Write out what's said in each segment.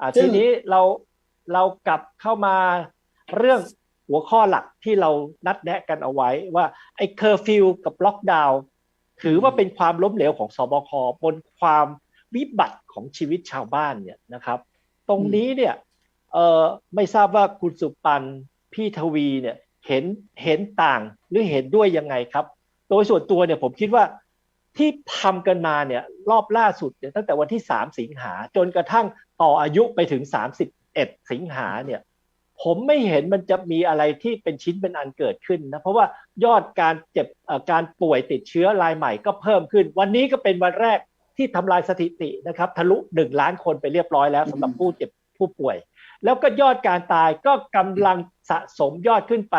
อ่าซึ่ทีงนี้เราเรากลับเข้ามาเรื่องหัวข้อหลักที่เรานัดแนะกันเอาไว้ว่าไอ้เคอร์ฟิวกับล็อกดาวน์ถือว่าเป็นความล้มเหลวของสบคบนความวิบัติของชีวิตชาวบ้านเนี่ยนะครับ ตรงนี้เนี่ยเออไม่ทราบว่าคุณสุปันพี่ทวีเนี่ยเห็นเห็นต่างหรือเห็นด้วยยังไงครับ โดยส่วนตัวเนี่ยผมคิดว่าที่ทำกันมาเนี่ยรอบล่าสุดเนี่ยตั้งแต่วันที่ 3 สิงหาจนกระทั่ง ต่ออายุไปถึง 31 สิงหาเนี่ยผมไม่เห็นมันจะมีอะไรที่เป็นชิ้นเป็นอันเกิดขึ้นนะเพราะว่ายอดการเจ็บการป่วยติดเชื้อรายใหม่ก็เพิ่มขึ้น วันนี้ก็เป็นวันแรกที่ทำลายสถิตินะครับทะลุหนึ่งล้านคนไปเรียบร้อยแล้วสำหรับผู้เจ็บผู้ป่วย แล้วก็ยอดการตายก็กำลังสะสมยอดขึ้นไป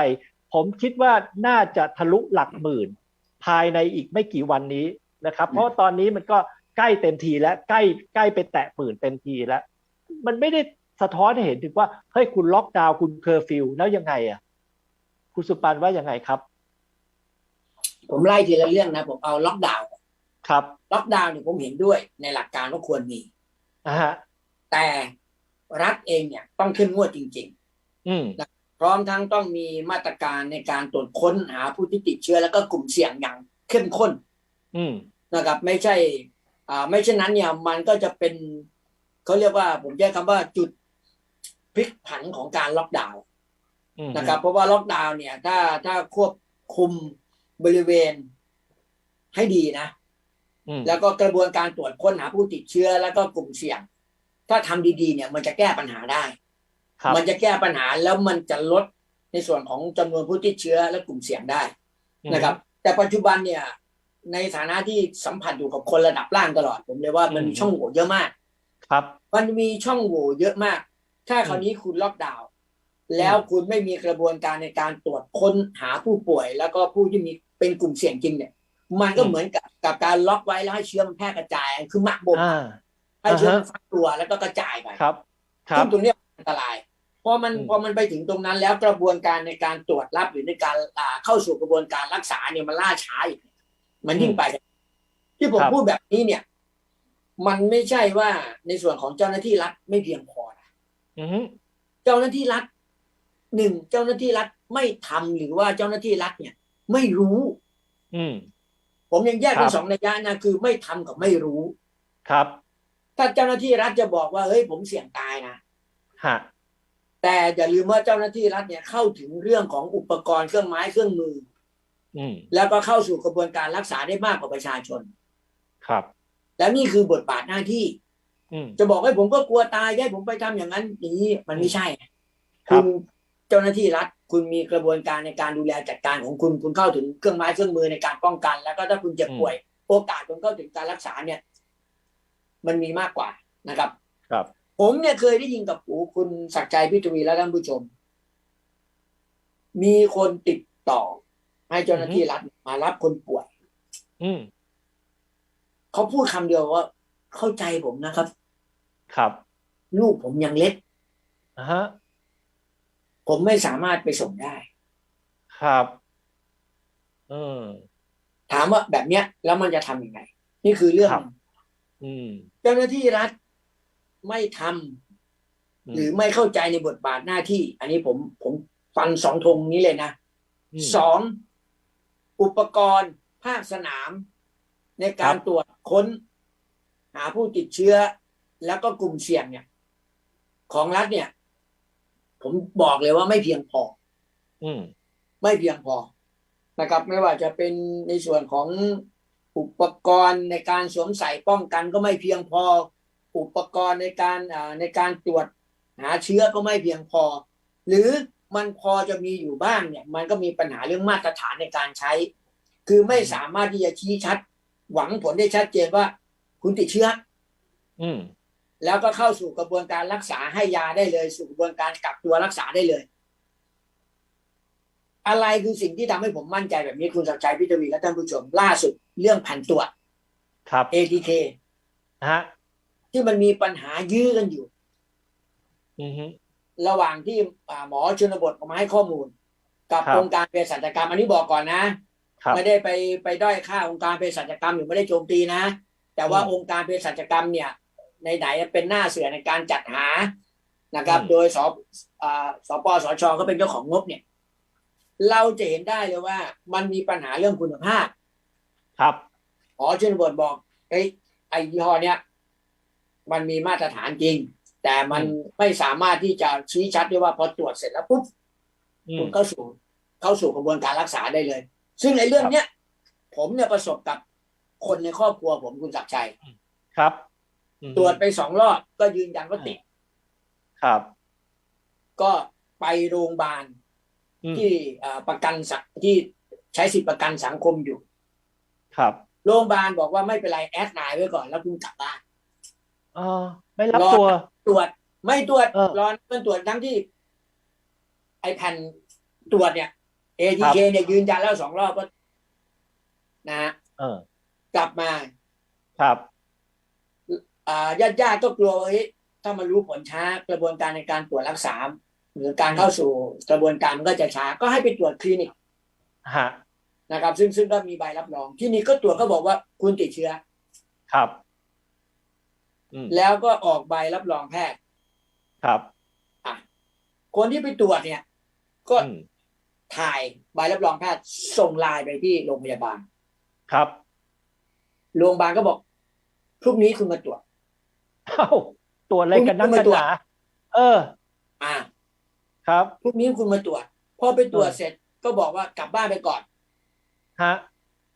ผมคิดว่าน่าจะทะลุหลักหมื่น ภายในอีกไม่กี่วันนี้นะครับ เพราะตอนนี้มันก็ใกล้เต็มทีแล้วใกล้ใกล้ไปแตะหมื่นเต็มทีแล้ว มันไม่ได้สะท้อนให้เห็นถึงว่าเฮ้ยคุณล็อกดาวน์คุณเคอร์ฟิวแล้วยังไงอะ คุณสุปันว่ายังไงครับ ผมไล่ทีละเรื่องนะ ผมเอาล็อกดาวน์ครับ ล็อกดาวน์เนี่ยผมเห็นด้วยในหลักการว่าควรมีอ่าฮะแต่รัฐเองเนี่ยต้องเข้มงวดจริงอืมๆพร้อมทั้งต้องมีมาตรการในการตรวจค้นหาผู้ที่ติดเชื้อแล้วก็กลุ่มเสี่ยงอย่างเข้มข้นอืมนะครับ ไม่ใช่ อ่า ไม่เช่นนั้นเนี่ย มันก็จะเป็น เขาเรียกว่าผมใช้คำว่าจุดพลิกผันของการล็อกดาวน์อืมนะครับ เพราะว่าล็อกดาวน์เนี่ย ถ้าถ้าควบคุมบริเวณให้ดีนะอืมแล้วก็กระบวนการตรวจค้นหาผู้ติดเชื้อแล้วก็กลุ่มเสี่ยง ถ้าทำดีๆ เนี่ย มันจะแก้ปัญหาได้ครับมันจะแก้ปัญหาแล้วมันจะลดในส่วนของจำนวนผู้ติดเชื้อและกลุ่มเสี่ยงได้นะครับ แต่ปัจจุบันเนี่ย ในฐานะที่สัมผัสอยู่กับคนระดับล่างตลอด ผมเลยว่ามันมีช่องโหว่เยอะมาก ครับ มันมีช่องโหว่เยอะมาก ถ้าคราวนี้คุณล็อกดาวน์แล้วคุณไม่มีกระบวนการในการตรวจค้นหาผู้ป่วย แล้วก็ผู้ที่มีเป็นกลุ่มเสี่ยงจริงเนี่ย มันก็อืมเหมือนกับกับการล็อกไว้แล้วให้เชื้อมันแพร่กระจายคือหมักบ่มอ่าให้เชื้ออ่าฮะมันฟักตัวแล้วก็กระจายไปครับครัซึ่บงตรงเนี้ยอันตรายพอมันอืมพอมันไปถึงตรงนั้นแล้วกระบวนการในการตรวจรับหรือในการอ่าเข้าสู่กระบวนการรักษาเนี่ยมันล่าช้าอีกมันยิ่งไป ที่ผมพูดแบบนี้เนี่ย มันไม่ใช่ว่าในส่วนของเจ้าหน้าที่รัฐไม่เพียงพอนะอืมเจ้าหน้าที่รัฐหนึ่งเจ้าหน้าที่รัฐไม่ทำหรือว่าเจ้าหน้าที่รัฐเนี่ย ไม่รู้ อืมผมยังแยกครัเป็นบสองนัยยะนะคือไม่ทำกับไม่รู้ ครับ ถ้าเจ้าหน้าที่รัฐจะบอกว่าเฮ้ยผมเสี่ยงตายนะฮะแต่อย่าลืมว่าเจ้าหน้าที่รัฐเนี่ยเข้าถึงเรื่องของอุปกรณ์เครื่องไม้เครื่องมือ อืมแล้วก็เข้าสู่กระบวนการรักษาได้มากกว่าประชาชน ครับ แล้วนี่คือบทบาทหน้าที่อืมจะบอกให้ผมก็กลัวตายให้ผมไปทำอย่างนั้นอย่างนี้มันไม่ใช่ครัคุบณเจ้าหน้าที่รัฐคุณมีกระบวนการในการดูแลจัดการของคุณคุณเข้าถึงเครื่องไม้เครื่องมือในการป้องกัน แล้วก็ถ้าคุณเจ็บป่วย โอกาสคุณเข้าถึงการรักษาเนี่ย มันมีมากกว่านะครับ ครับ ผมเนี่ยเคยได้ยินกับหูคุณศักดิ์ใจพิทวีและท่านผู้ชม มีคนติดต่อ ให้เจ้าหน้าที่รัฐมารับคนป่วยอืม เขาพูดคำเดียวว่า เข้าใจผมนะครับ ครับ ลูกผมยังเล็กอ่าฮะผมไม่สามารถไปส่งได้ ครับ อืมถามว่าแบบเนี้ย แล้วมันจะทำยังไง นี่คือเรื่องครับอืมเจ้าหน้าที่รัฐไม่ทำมหรือไม่เข้าใจในบทบาทหน้าที่ อันนี้ผมผมฟันสองธงนี้เลยนะมสองอุปกรณ์ ภาคสนาม ในการครับตรวจค้น หาผู้ติดเชื้อ แล้วก็กลุ่มเสี่ยงเนี่ย ของรัฐเนี่ย ผมบอกเลยว่าไม่เพียงพอ อืมไม่เพียงพอนะครับ ไม่ว่าจะเป็นในส่วนของอุปกรณ์ในการสวมใส่ป้องกันก็ไม่เพียงพอ อุปกรณ์ในการอ่าในการตรวจหาเชื้อก็ไม่เพียงพอ หรือมันพอจะมีอยู่บ้างเนี่ย มันก็มีปัญหาเรื่องมาตรฐานในการใช้ คือไม่สามารถที่จะชี้ชัด หวังผลได้ชัดเจนว่า คุณติดเชื้อ อืม แล้วก็เข้าสู่กระบวนการรักษาให้ยาได้เลย สู่กระบวนการกักตัวรักษาได้เลย อะไรคือสิ่งที่ทำให้ผมมั่นใจแบบนี้คุณสักดิ์ชัยพิทวีและท่านผู้ชมล่าสุดเรื่องแผ่นตรวจครับ ATK ฮะที่มันมีปัญหายื้อกันอยู่อืมฮึระหว่างที่อ่าหมอชนบทออกมาให้ข้อมูลกับครับองค์การเภสัชกรรมอันนี้บอกก่อนนะครับ ไม่ได้ไปไปด้อยค่าองค์การเภสัชกรรมหรือไม่ได้โจมตีนะ แต่ว่าอืมองค์การเภสัชกรรมเนี่ยในไหนๆเป็นหน้าเสือในการจัดหานะครับอืมโดยสอ่าสปสชก็เป็นเจ้าของงบเนี่ย เราจะเห็นได้เลยว่า มันมีปัญหาเรื่องคุณภาพ ครับหอชนบทบอกเอ้ยไอ้ยี่ห้อเนี้ยมันมีมาตรฐานจริง แต่มันไม่สามารถที่จะชี้ชัดได้ว่าพอตรวจเสร็จแล้วปุ๊บอืคุมณเข้าสู่เข้าสู่กระบวนการรักษาได้เลย ซึ่งในเรื่องเนี้ยผมเนี่ยประสบกับคนในครอบครัวผมคุณศักดิ์ชัยครับอืมตรวจไปสองรอบก็ยืนยันว่าติด ครับ ก็ไปโรงพยาบาลอืมที่เอ่อประกันสังที่ใช้สิทธิประกันสังคมอยู่ ครับ โรงพยาบาลบอกว่าไม่เป็นไรแอดไลน์ไว้ก่อนแล้วคุณกลับบ้านอ๋อไม่รับรอตัวตรวจ ไม่ตรวจเออรอมันตรวจทั้งที่ ไอแผ่นตรวจเนี่ย ATK เนี่ยยืนยันแล้วสองรอบว่านะฮะเออกลับมา ครับอ่าญาติญาติๆก็กลัวว่าเฮ้ยถ้ามันรู้ผลช้ากระบวนการในการตรวจรักษาหรือการเข้าสู่กระบวนการมันก็จะช้าก็ให้ไปตรวจคลินิกฮะนะครับ ซึ่งซึ่งก็มีใบรับรองที่นี่ก็ตรวจก็บอกว่าคุณติดเชื้อ ครับอืมแล้วก็ออกใบรับรองแพทย์ ครับอะคนที่ไปตรวจเนี่ย ก็อืม ถ่ายใบรับรองแพทย์ส่งไลน์ไปที่โรงพยาบาล ครับ โรงพยาบาลก็บอกพรุ่งนี้คุณมาตรวจเอ้าตรวจอะไรกันนักคุณกัมานตรวหจนาเออ อ่า ครับพรุ่งนี้คุณมาตรวจพอไปตรวจเออเสร็จก็บอกว่ากลับบ้านไปก่อนฮะ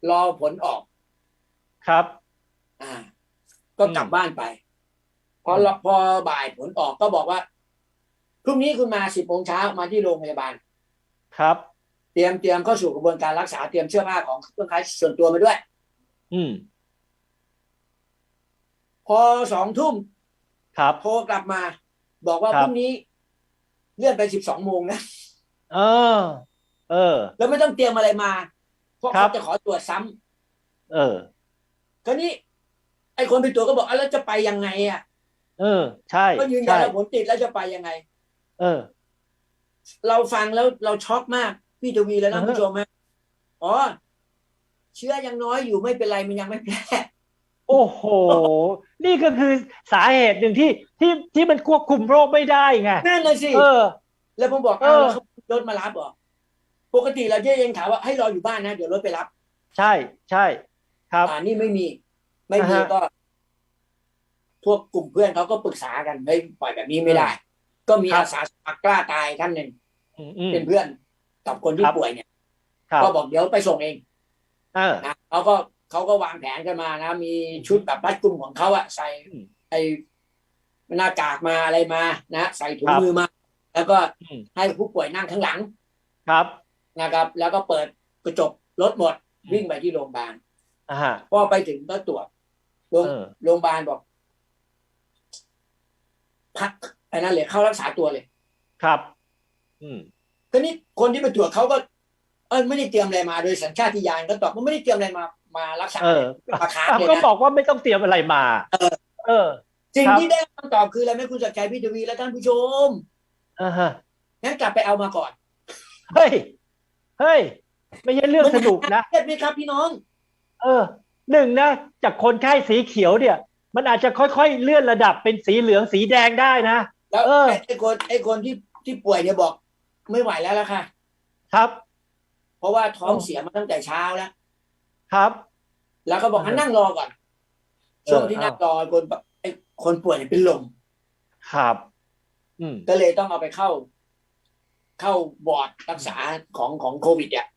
รอผลออกครับ อ่า ก็กลับบ้านไป พออืมพอบ่ายผลออกก็บอกว่าพรุ่งนี้คุณมาสิบโมงเช้ามาที่โรงพยาบาล ครับเต รียมเตรียมเข้าสู่กระบวนการรักษาเตรียมเสื้อผ้าของเครื่องใช้ส่วนตัวมาด้วย อืม พอสองทุ่มครับโทรกลับมา บอกว่าครับพรุ่งนี้เลื่อนไปสิบสองโมงนะเออ เออ แล้วไม่ต้องเตรียมอะไรมา เพราะครัเขาบจะขอตรวจซ้ำเออคราวนี้ไอ้คนไปตรวจก็บอกอะแล้วจะไปยังไงอะ เออ ใช่ก็ยืนยันใช่ว่าผลติดแล้วจะไปยังไง เออ เราฟังแล้วเราช็อกมาก พี่ทวีและท่านอ่าฮะผู้ชมฮะอ๋อเชื้อยังน้อยอยู่ไม่เป็นไรมันยังไม่แพร่โอ้โห นี่ก็คือสาเหตุหนึ่งที่ที่ที่มันควบคุมโรคไม่ได้ไงนั่นเลยสิเออ แล้วผมบอกเออ้าวอแล้วเขารถมารับเหรอปกติเราจะยังถามว่าให้รออยู่บ้านนะ เดี๋ยวรถไปรับ ใช่ใช่ ครับอ่านี่ไม่มี ไม่มีอ่าฮะก็ พวกกลุ่มเพื่อนเขาก็ปรึกษากันเฮ้ยปล่อยแบบนี้ไม่ได้ ก็มีครับอาสาสมัครกล้าตายท่านหนึ่งอืมอืมเป็นเพื่อน กับคนที่ครับป่วยเนี่ยครับก็บอกเดี๋ยวไปส่งเองเออนะเขาก็เขาก็วางแผนกันมานะ มีชุดแบบรัดกุมของเขาอะใส่อืมไอ้หน้ากากมาอะไรมานะใส่ถุงครับมือมา แล้วก็อืมให้ผู้ป่วยนั่งข้างหลัง ครับนะครับ แล้วก็เปิดกระจกรถหมดอืมวิ่งไปที่โรงพยาบาลอ่าฮะพอไปถึงก็ตรวจโรงเออโรงพยาบาลบอก พักไอ้นั่นเลยเข้ารักษาตัวเลย ครับ อืม ก็นี่คนที่ไปตรวจเขาก็ เออไม่ได้เตรียมอะไรมาโดยสัญชาติญาณก็ตอบว่าไม่ได้เตรียมอะไรมามารักษาเออมาค้าอะเลยก็นะบอกว่าไม่ต้องเตรียมอะไรมา เออ เออสิ่งครับที่ได้คำตอบคืออะไรไหมคุณสักดิ์ชัยพี่ทวีและท่านผู้ชมอ่าฮะงั้นกลับไปเอามาก่อน เฮ้ย เฮ้ย ไม่ใช่เรื่องสนุกนะเรียบไหมครับพี่น้อง เออ หนึ่งนะ จากคนไข้สีเขียวเนี่ย มันอาจจะค่อยๆเลื่อนระดับเป็นสีเหลืองสีแดงได้นะ แล้วเออไอ้ไอ้คนไอ้คนที่ที่ป่วยเนี่ยบอก ไม่ไหวแล้วล่ะค่ะ ครับ เพราะว่าท้องอ๋อเสียมาตั้งแต่เช้าแล้ว ครับ แล้วก็บอกเออให้นั่งรอก่อน ช่วงที่เออนั่งรอคนไอ้คนป่วยเนี่ยเป็นลม ครับ อืมก็เลยต้องเอาไปเข้า เข้าบอร์ดรักษาของของโควิดเนี่ย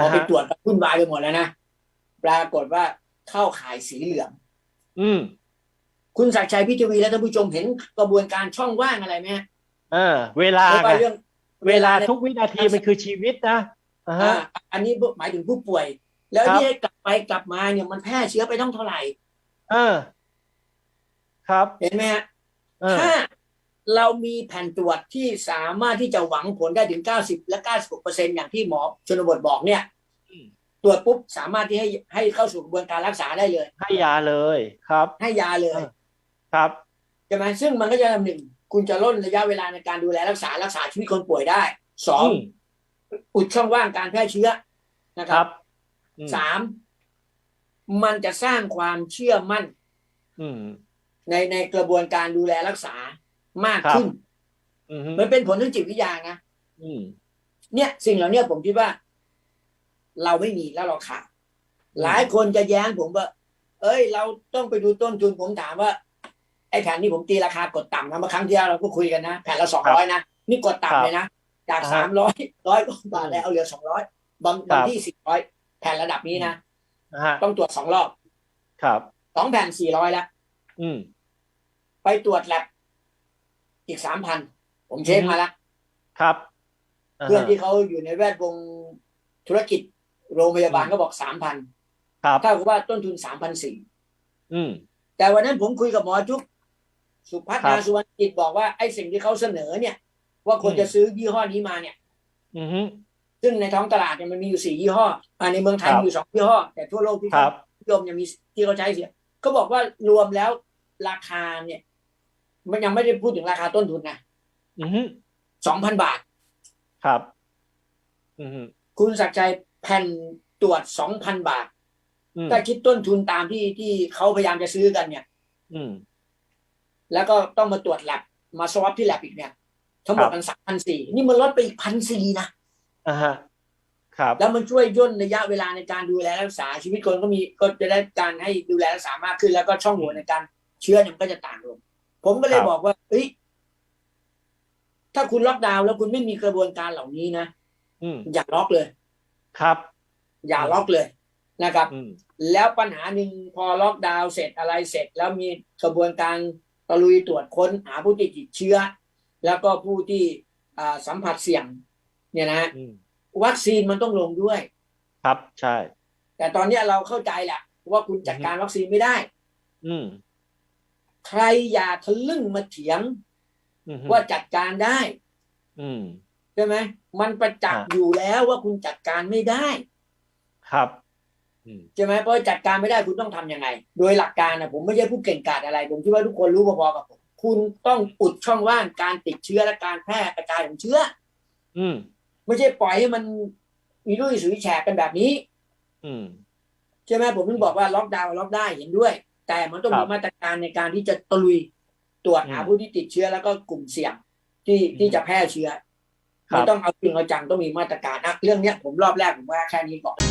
พอไปอ่าฮะตรวจก็วุ่นวายไปหมดแล้วนะ ปรากฏว่าเข้าข่ายสีเหลือง อืมคุณศักดิ์ชัยพิทวีและท่านผู้ชมเห็นกระบวนการช่องว่างอะไรไหมฮะ เออ เวลาไม่ไงว่าเรื่อง เวลานี่ยทุกวินาทีมันคือชีวิตนะอ่าฮะอ่าอันนี้หมายถึงผู้ป่วย แล้วครับที่ให้กลับไปกลับมาเนี่ยมันแพร่เชื้อไปต้องเท่าไหร่ เออ ครับ เห็นไหมฮะเออถ้าเรามีแผ่นตรวจที่สามารถที่จะหวังผลได้ถึง90และ96เปอร์เซ็นอย่างที่หมอชนบทบอกเนี่ยอืมตรวจปุ๊บสามารถที่ให้ให้เข้าสู่กระบวนการรักษาได้เลย ให้ยาเลยครับ ให้ยาเลยเออครับใช่ไหมซึ่งมันก็จะทำหนึ่ง คุณจะล่นระยะเวลาในการดูแลรักษารักษาชีวิตคนป่วยได้สองอืมอุดช่องว่างการแพร่เชื้อนะคครัรับบอืมสามมันจะสร้างความเชื่อมั่นอืมในในกระบวนการดูแลรักษามากครับขึ้นอืมฮึมันเป็นผลทางจิตวิทยานะอืมเนี่ย สิ่งเหล่านี้ผมคิดว่า เราไม่มีแล้วเราขาดหลายคนจะแย้งผมว่า เอ้ย เราต้องไปดูต้นทุนผมถามว่า ไอ้แผ่นนี้ผมตีราคากดต่ำนะเมื่อครั้งที่แล้วเราก็คุยกันนะแผ่นละสองร้อยนะนี่กดต่ำเลยนะจากอ่าสาฮะมร้อยร้อยกว่าบาทแล้วเอาเหลือสองร้อยบางครับบางที่สี่ร้อยแผ่นระดับนี้นะนะฮะต้องตรวจสองรอบ ครับสองแผ่นสี่ร้อยแล้วอืม ไปตรวจแลบอีกสามพันผมเช็คมาแล้วครับาเพื่อนฮะที่เขาอยู่ในแวดวงธุรกิจโรงพยาบาลก็บอกสามพันครับเท่ากับว่าต้นทุนสามพันสี่อืมแต่วันนั้นผมคุยกับหมอจุ๊บ สุพัฒครันาบสุวรรณจิตบอกว่าไอ้สิ่งที่เขาเสนอเนี่ย ว่าคนอืมจะซื้อยี่ห้อนี้มาเนี่ย อืมฮึซึ่งในท้องตลาดเนี่ยมันมีอยู่สี่ยี่ห้ออ่าในเมืองไทยครับมีอยู่สองยี่ห้อ แต่ทั่วโลกที่ครัเขาบนิยมยังมีที่เขาใช้เสียเขาบอกว่ารวมแล้วราคาเนี่ย มันยังไม่ได้พูดถึงราคาต้นทุนนะอืมฮึสองพันบาท ครับอืมฮึคุณศักดิ์ใจแผ่นตรวจสองพันบาทอืมถ้าคิดต้นทุนตามที่ที่เขาพยายามจะซื้อกันเนี่ยอืม แล้วก็ต้องมาตรวจแลบมาสวอปที่แลบอีกเนี่ยทั้งหมครัดบมันสามพันสี่นี่มันลดไปอีกพันสี่นะอ่าฮะครับ แล้วมันช่วยย่นระยะเวลาในการดูแลรักษาชีวิตคนก็มีก็จะได้การให้ดูแลรักษามากขึ้น แล้วก็ช่องโหว่ในการเชื้อเนี่ยมันก็จะต่างลง ผมก็เลยครับบอกว่าเฮ้ยถ้าคุณล็อกดาวน์แล้วคุณไม่มีกระบวนการเหล่านี้นะอืมอย่าล็อกเลย ครับ อย่าล็อกเลยนะครับอืมแล้วปัญหาหนึ่งพอล็อกดาวน์เสร็จอะไรเสร็จ แล้วมีกระบวนการ ตะลุยตรวจค้นหาผู้ที่ติดเชื้อ แล้วก็ผู้ที่อ่าสัมผัสเสี่ยง เนี่ยนะฮะอืมวัคซีนมันต้องลงด้วย ครับใช่ แต่ตอนเนี้ยเราเข้าใจแหละว่าคุณจัดการวัคซีนไม่ได้ อืมใครอย่าทะลึ่งมาเถียงอืมฮึว่าจัดการได้ อืมใช่ไหมมันประจักษ์อ่าอยู่แล้วว่าคุณจัดการไม่ได้ ครับอืม ใช่ไหมเพราะจัดการไม่ได้คุณต้องทำยังไง โดยหลักการนะผมไม่ใช่ผู้เก่งกาจอะไร ผมคิดว่าทุกคนรู้พอๆกับผมคุณต้องอุดช่องว่างการติดเชื้อและการแพร่กระจายของเชื้อ อืมไม่ใช่ปล่อยให้มันมีลุยสุยแฉกกันแบบนี้ อืมใช่ไหมผมถึงบอกว่าล็อกดาวน์ล็อกได้เห็นด้วย แต่มันต้องครัมีบมาตรการในการที่จะตะลุยตรวจหาอืมผู้ที่ติดเชื้อแล้วก็กลุ่มเสี่ยงที่ที่จะแพร่เชื้อครับมันต้องเอาจริงเอาจังต้องมีมาตรการนะเรื่องเนี้ยผมรอบแรกผมว่าแค่นี้ก่อน